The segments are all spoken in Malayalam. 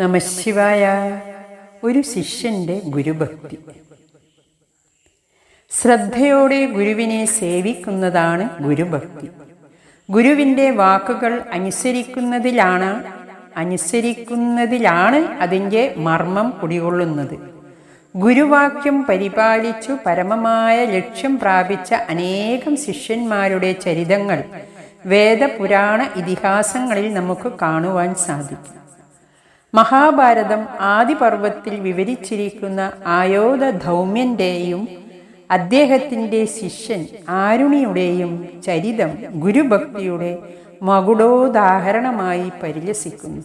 നമശിവായ ഒരു ശിഷ്യന്റെ ഗുരുഭക്തി. ശ്രദ്ധയോടെ ഗുരുവിനെ സേവിക്കുന്നതാണ് ഗുരുഭക്തി. ഗുരുവിന്റെ വാക്കുകൾ അനുസരിക്കുന്നതിലാണ് അനുസരിക്കുന്നതിലാണ് അതിന്റെ മർമ്മം കുടികൊള്ളുന്നത്. ഗുരുവാക്യം പരിപാലിച്ചു പരമമായ ലക്ഷ്യം പ്രാപിച്ച അനേകം ശിഷ്യന്മാരുടെ ചരിതങ്ങൾ വേദപുരാണ ഇതിഹാസങ്ങളിൽ നമുക്ക് കാണുവാൻ സാധിക്കും. മഹാഭാരതം ആദിപർവത്തിൽ വിവരിച്ചിരിക്കുന്ന ആയോധ ധൗമ്യന്റെയും അദ്ദേഹത്തിന്റെ ശിഷ്യൻ ആരുണിയുടെയും ചരിതം ഗുരുഭക്തിയുടെ മകുടോദാഹരണമായി പരിലസിക്കുന്നു.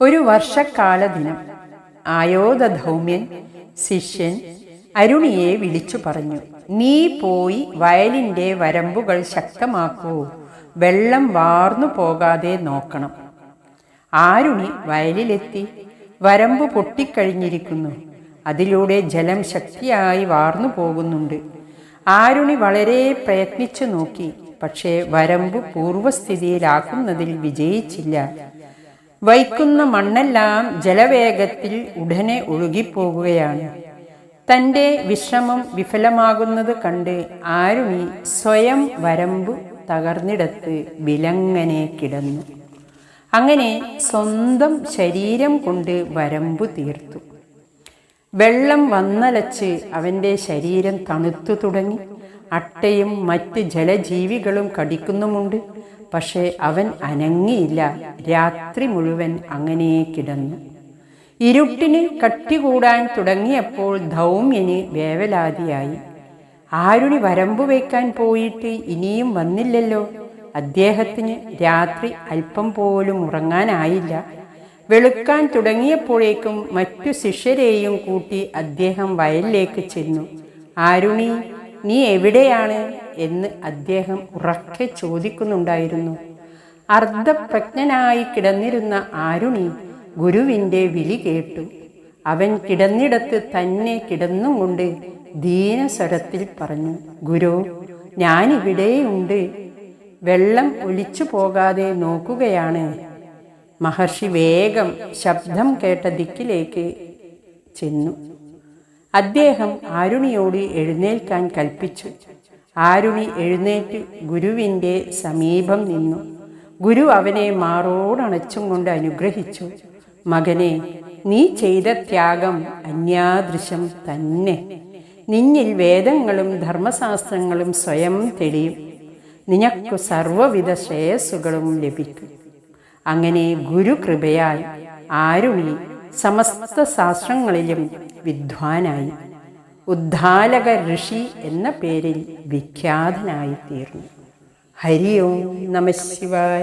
ഒരു വർഷക്കാല ദിനം ആയോധ ധൗമ്യൻ ശിഷ്യൻ അരുണിയെ വിളിച്ചു പറഞ്ഞു നീ പോയി വയലിന്റെ വരമ്പുകൾ ശക്തമാക്കൂ വെള്ളം വാർന്നു പോകാതെ നോക്കണം. ആരുണി വയലിലെത്തി വരമ്പ് പൊട്ടിക്കഴിഞ്ഞിരിക്കുന്നു. അതിലൂടെ ജലം ശക്തിയായി വാർന്നു പോകുന്നുണ്ട്. ആരുണി വളരെ പ്രയത്നിച്ചു നോക്കി പക്ഷേ വരമ്പ് പൂർവസ്ഥിതിയിലാക്കുന്നതിൽ വിജയിച്ചില്ല. വയ്ക്കുന്ന മണ്ണെല്ലാം ജലവേഗത്തിൽ ഉടനെ ഒഴുകിപ്പോകുകയാണ്. തന്റെ വിശ്രമം വിഫലമാകുന്നത് കണ്ട് ആരുണി സ്വയം വരമ്പ് തകർന്നിടത്ത് വിലങ്ങനെ കിടന്നു. അങ്ങനെ സ്വന്തം ശരീരം കൊണ്ട് വരമ്പു തീർത്തു. വെള്ളം വന്നലച്ച് അവന്റെ ശരീരം തണുത്തു തുടങ്ങി. അട്ടയും മറ്റ് ജലജീവികളും കടിക്കുന്നുമുണ്ട്. പക്ഷേ അവൻ അനങ്ങിയില്ല. രാത്രി മുഴുവൻ അങ്ങനെ കിടന്നു. ഇരുട്ടിന് കട്ടികൂടാൻ തുടങ്ങിയപ്പോൾ ധൗമ്യന് വേവലാതിയായി. ആരുണി വരമ്പു വയ്ക്കാൻ പോയിട്ട് ഇനിയും വന്നില്ലല്ലോ. അദ്ദേഹത്തിന് രാത്രി അല്പം പോലും ഉറങ്ങാനായില്ല. വെളുക്കാൻ തുടങ്ങിയപ്പോഴേക്കും മറ്റു ശിഷ്യരെയും കൂട്ടി അദ്ദേഹം വയലിലേക്ക് ചെന്നു. ആരുണി നീ എവിടെയാണ്? എന്ന് അദ്ദേഹം ഉറക്കെ ചോദിക്കുന്നുണ്ടായിരുന്നു. അർദ്ധപ്രജ്ഞനായി കിടന്നിരുന്ന ആരുണി ഗുരുവിന്റെ വിളി കേട്ടു. അവൻ കിടന്നിടത്ത് തന്നെ കിടന്നുകൊണ്ട് ദീനസ്വരത്തിൽ പറഞ്ഞു ഗുരു ഞാനിവിടെയുണ്ട്. വെള്ളം ഒലിച്ചു പോകാതെ നോക്കുകയാണ്. മഹർഷി വേഗം ശബ്ദം കേട്ട ദിക്കിലേക്ക് ചെന്നു. അദ്ദേഹം ആരുണിയോട് എഴുന്നേൽക്കാൻ കൽപ്പിച്ചു. ആരുണി എഴുന്നേറ്റ് ഗുരുവിന്റെ സമീപം നിന്നു. ഗുരു അവനെ മാറോടണച്ചും കൊണ്ട് അനുഗ്രഹിച്ചു. മകനെ നീ ചെയ്ത ത്യാഗം അന്യാദൃശം തന്നെ. നിന്നിൽ വേദങ്ങളും ധർമ്മശാസ്ത്രങ്ങളും സ്വയം തെളിയും. നിനക്കു സർവവിധ ശ്രേയസ്സുകളും ലഭിക്കും. അങ്ങനെ ഗുരുകൃപയാൽ ആരുണി സമസ്ത ശാസ്ത്രങ്ങളിലും വിദ്വാനായി. ഉദ്ധാലക ഋഷി എന്ന പേരിൽ വിഖ്യാതനായി തീർന്നു ഹരി ഓം നമ ശിവായ.